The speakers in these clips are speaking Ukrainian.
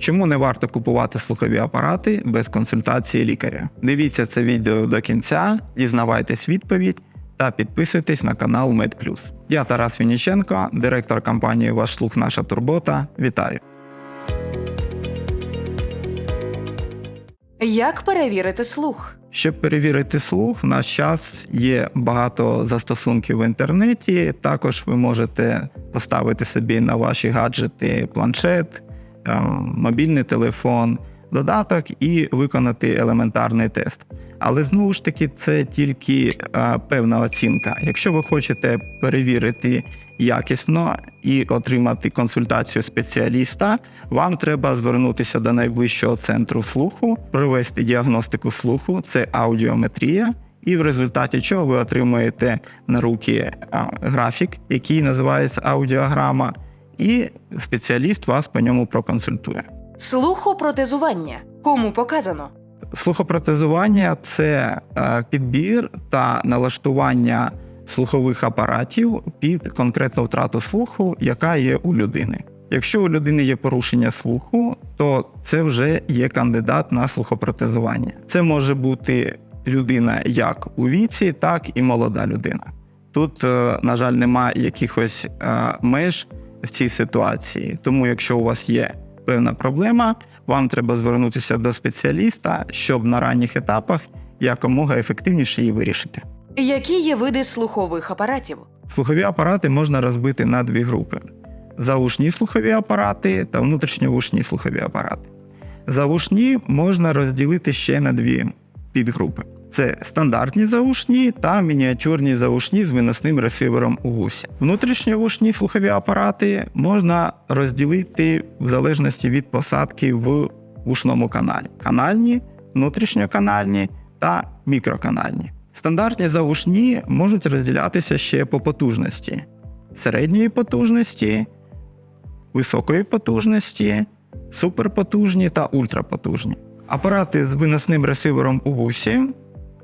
Чому не варто купувати слухові апарати без консультації лікаря? Дивіться це відео до кінця, дізнавайтесь відповідь та підписуйтесь на канал MedPlus. Я Тарас Вінніченко, директор компанії Ваш слух наша турбота. Вітаю! Як перевірити слух? Щоб перевірити слух, в наш час є багато застосунків в інтернеті. Також ви можете поставити собі на ваші гаджети планшет, мобільний телефон, додаток і виконати елементарний тест. Але знову ж таки, це тільки е, певна оцінка. Якщо ви хочете перевірити якісно і отримати консультацію спеціаліста, вам треба звернутися до найближчого центру слуху, провести діагностику слуху, це аудіометрія, і в результаті чого ви отримуєте на руки графік, який називається аудіограма, і спеціаліст вас по ньому проконсультує. Слухопротезування. Кому показано? Слухопротезування це е, підбір та налаштування слухових апаратів під конкретну втрату слуху, яка є у людини. Якщо у людини є порушення слуху, то це вже є кандидат на слухопротезування. Це може бути людина як у віці, так і молода людина. Тут, е, на жаль, немає якихось е, меж в цій ситуації. Тому, якщо у вас є певна проблема, вам треба звернутися до спеціаліста, щоб на ранніх етапах якомога ефективніше її вирішити. Які є види слухових апаратів? Слухові апарати можна розбити на дві групи: заушні слухові апарати та внутрішньовушні слухові апарати. Заушні можна розділити ще на дві підгрупи: це стандартні заушні та мініатюрні заушні з виносним ресивером у вусі. Внутрішньовушні слухові апарати можна розділити в залежності від посадки в вушному каналі: канальні, внутрішньоканальні та мікроканальні. Стандартні заушні можуть розділятися ще по потужності: середньої потужності, високої потужності, суперпотужні та ультрапотужні. Апарати з виносним ресивером у вусі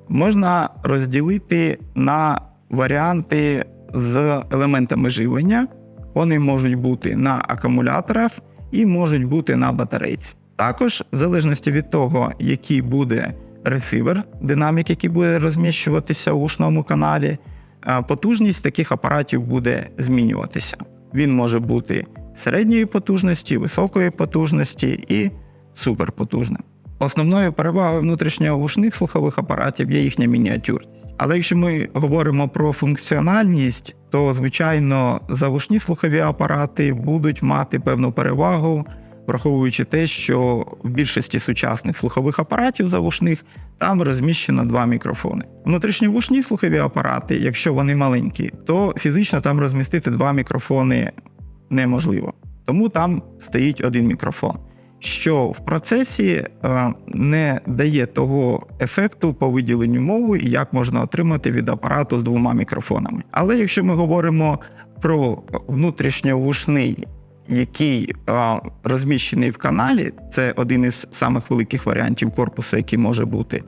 можна розділити на варіанти з елементами живлення. Вони можуть бути на акумуляторах і можуть бути на батарейці. Також, в залежності від того, який буде ресивер, динамік, який буде розміщуватися у ушному каналі, е, потужність таких апаратів буде змінюватися. Він може бути середньої потужності, високої потужності і суперпотужним. Основною перевагою внутрішньовушних слухових апаратів є їхня мініатюрність. Але якщо ми говоримо про функціональність, то звичайно завушні слухові апарати будуть мати певну перевагу, враховуючи те, що в більшості сучасних слухових апаратів завушних там розміщено два мікрофони. Внутрішньовушні слухові апарати, якщо вони маленькі, то фізично там розмістити два мікрофони неможливо. Тому там стоїть один мікрофон що в процесі е, не дає того ефекту по виділенню мови, як можна отримати від апарату з двома мікрофонами. Але якщо ми говоримо про внутрішньовушний, який е, розміщений в каналі, це один із самих великих варіантів корпусу, який може бути,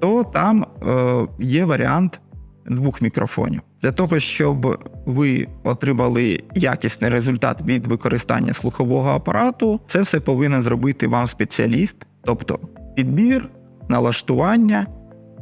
то там е, є варіант двох мікрофонів. Для того, щоб ви отримали якісний результат від використання слухового апарату, це все повинен зробити вам спеціаліст, тобто підбір, налаштування,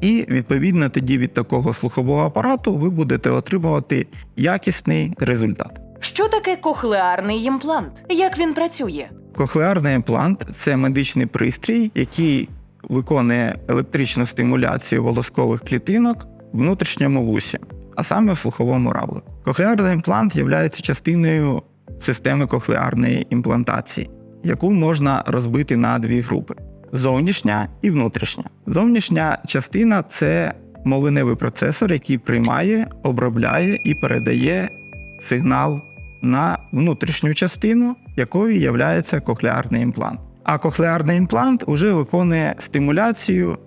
і відповідно тоді від такого слухового апарату ви будете отримувати якісний результат. Що таке кохлеарний імплант? Як він працює? Кохлеарний імплант це медичний пристрій, який виконує електричну стимуляцію волоскових клітинок внутрішньому вусі а саме в слуховому равлику. Кохлеарний імплант є частиною системи кохлеарної імплантації, яку можна розбити на дві групи: зовнішня і внутрішня. Зовнішня частина це молиневий процесор, який приймає, обробляє і передає сигнал на внутрішню частину, якою є кохлеарний імплант. А кохлеарний імплант вже виконує стимуляцію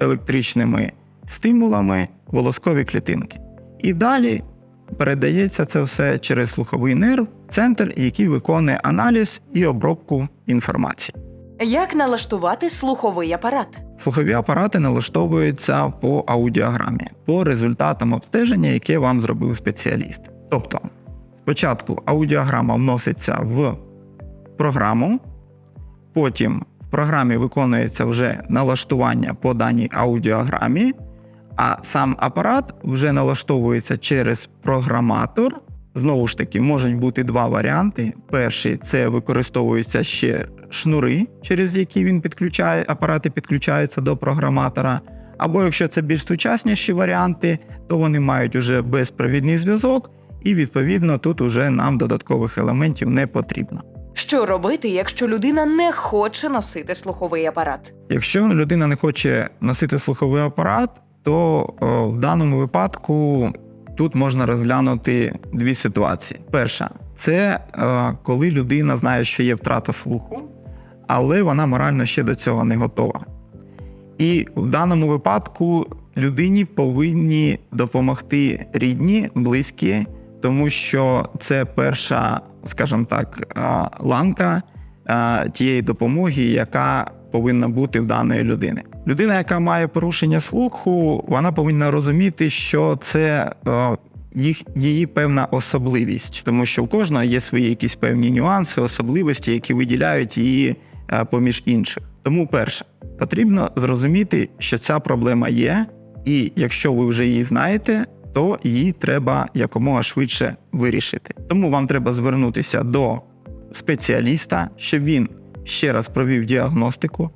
електричними стимулами волоскові клітинки. І далі передається це все через слуховий нерв, центр, який виконує аналіз і обробку інформації. Як налаштувати слуховий апарат? Слухові апарати налаштовуються по аудіограмі, по результатам обстеження, яке вам зробив спеціаліст. Тобто, спочатку аудіограма вноситься в програму, Потім в програмі виконується вже налаштування по даній аудіограмі, а сам апарат вже налаштовується через програматор. Знову ж таки, можуть бути два варіанти. Перший це використовуються ще шнури, через які він підключає, апарати підключаються до програматора. Або якщо це більш сучасніші варіанти, то вони мають уже безпровідний зв'язок, і відповідно тут уже нам додаткових елементів не потрібно. Що робити, якщо людина не хоче носити слуховий апарат? Якщо людина не хоче носити слуховий апарат, то в даному випадку тут можна розглянути дві ситуації. Перша це е, коли людина знає, що є втрата слуху, але вона морально ще до цього не готова. І в даному випадку людині повинні допомогти рідні, близькі, тому що це перша, скажімо так, е, ланка е, тієї допомоги, яка повинна бути в даної людини. Людина, яка має порушення слуху, вона повинна розуміти, що це е, їх, її певна особливість, тому що в кожного є свої якісь певні нюанси, особливості, які виділяють її е, поміж інших. Тому, перше, потрібно зрозуміти, що ця проблема є, і якщо ви вже її знаєте, то її треба якомога швидше вирішити. Тому вам треба звернутися до спеціаліста, щоб він ще раз провів діагностику,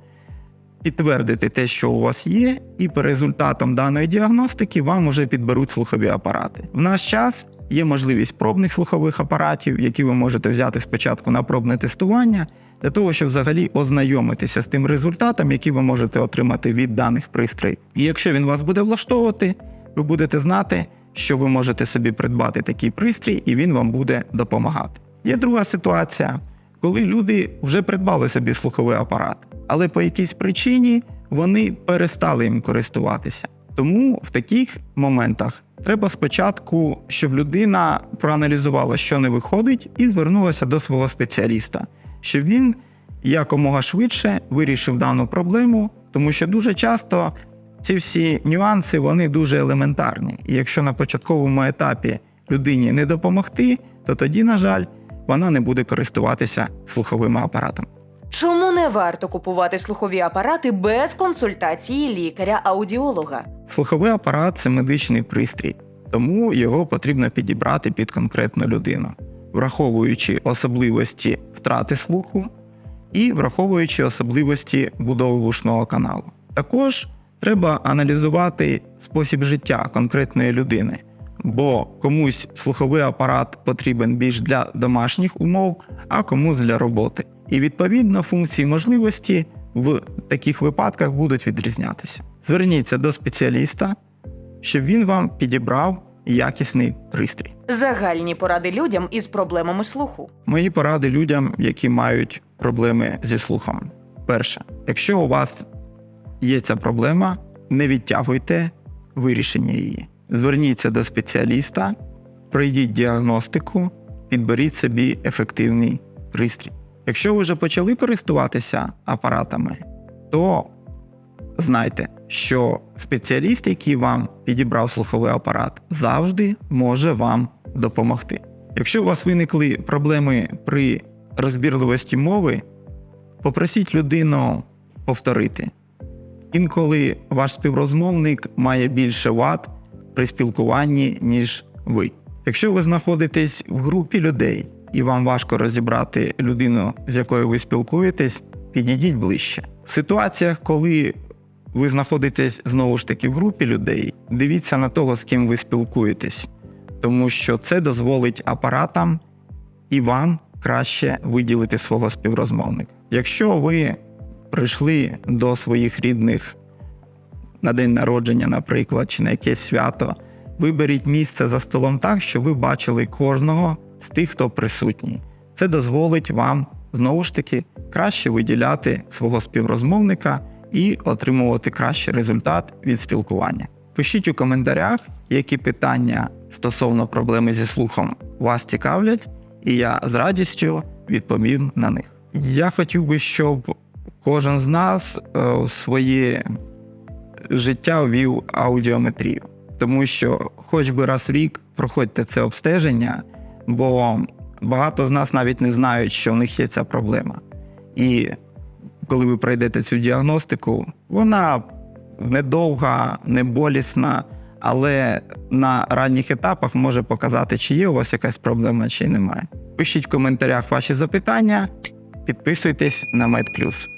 підтвердити те, що у вас є, і по результатам даної діагностики вам вже підберуть слухові апарати. В наш час є можливість пробних слухових апаратів, які ви можете взяти спочатку на пробне тестування, для того, щоб взагалі ознайомитися з тим результатом, який ви можете отримати від даних пристроїв. І якщо він вас буде влаштовувати, ви будете знати, що ви можете собі придбати такий пристрій, і він вам буде допомагати. Є друга ситуація, коли люди вже придбали собі слуховий апарат, але по якійсь причині вони перестали їм користуватися. Тому в таких моментах треба спочатку, щоб людина проаналізувала, що не виходить, і звернулася до свого спеціаліста, щоб він якомога швидше вирішив дану проблему, тому що дуже часто ці всі нюанси вони дуже елементарні. І якщо на початковому етапі людині не допомогти, то тоді, на жаль, вона не буде користуватися слуховими апаратами. Чому не варто купувати слухові апарати без консультації лікаря-аудіолога? Слуховий апарат це медичний пристрій, тому його потрібно підібрати під конкретну людину, враховуючи особливості втрати слуху і враховуючи особливості будови вушного каналу. Також треба аналізувати спосіб життя конкретної людини, бо комусь слуховий апарат потрібен більш для домашніх умов, а комусь для роботи. І відповідно функції можливості в таких випадках будуть відрізнятися. Зверніться до спеціаліста, щоб він вам підібрав якісний пристрій. Загальні поради людям із проблемами слуху. Мої поради людям, які мають проблеми зі слухом. Перше, якщо у вас є ця проблема, не відтягуйте вирішення її. Зверніться до спеціаліста, пройдіть діагностику, підберіть собі ефективний пристрій. Якщо ви вже почали користуватися апаратами, то знайте, що спеціаліст, який вам підібрав слуховий апарат, завжди може вам допомогти. Якщо у вас виникли проблеми при розбірливості мови, попросіть людину повторити. Інколи ваш співрозмовник має більше вад при спілкуванні, ніж ви. Якщо ви знаходитесь в групі людей і вам важко розібрати людину, з якою ви спілкуєтесь, підійдіть ближче. В ситуаціях, коли ви знаходитесь знову ж таки в групі людей, дивіться на того, з ким ви спілкуєтесь, тому що це дозволить апаратам і вам краще виділити свого співрозмовника. Якщо ви прийшли до своїх рідних на день народження, наприклад, чи на якесь свято, виберіть місце за столом так, щоб ви бачили кожного з тих, хто присутній. Це дозволить вам знову ж таки краще виділяти свого співрозмовника і отримувати кращий результат від спілкування. Пишіть у коментарях, які питання стосовно проблеми зі слухом вас цікавлять, і я з радістю відповім на них. Я хотів би, щоб кожен з нас е, в своє життя ввів аудіометрію, тому що, хоч би раз в рік проходьте це обстеження, бо багато з нас навіть не знають, що в них є ця проблема. І коли ви пройдете цю діагностику, вона недовга, не болісна, але на ранніх етапах може показати, чи є у вас якась проблема, чи немає. Пишіть в коментарях ваші запитання, підписуйтесь на MedPlus.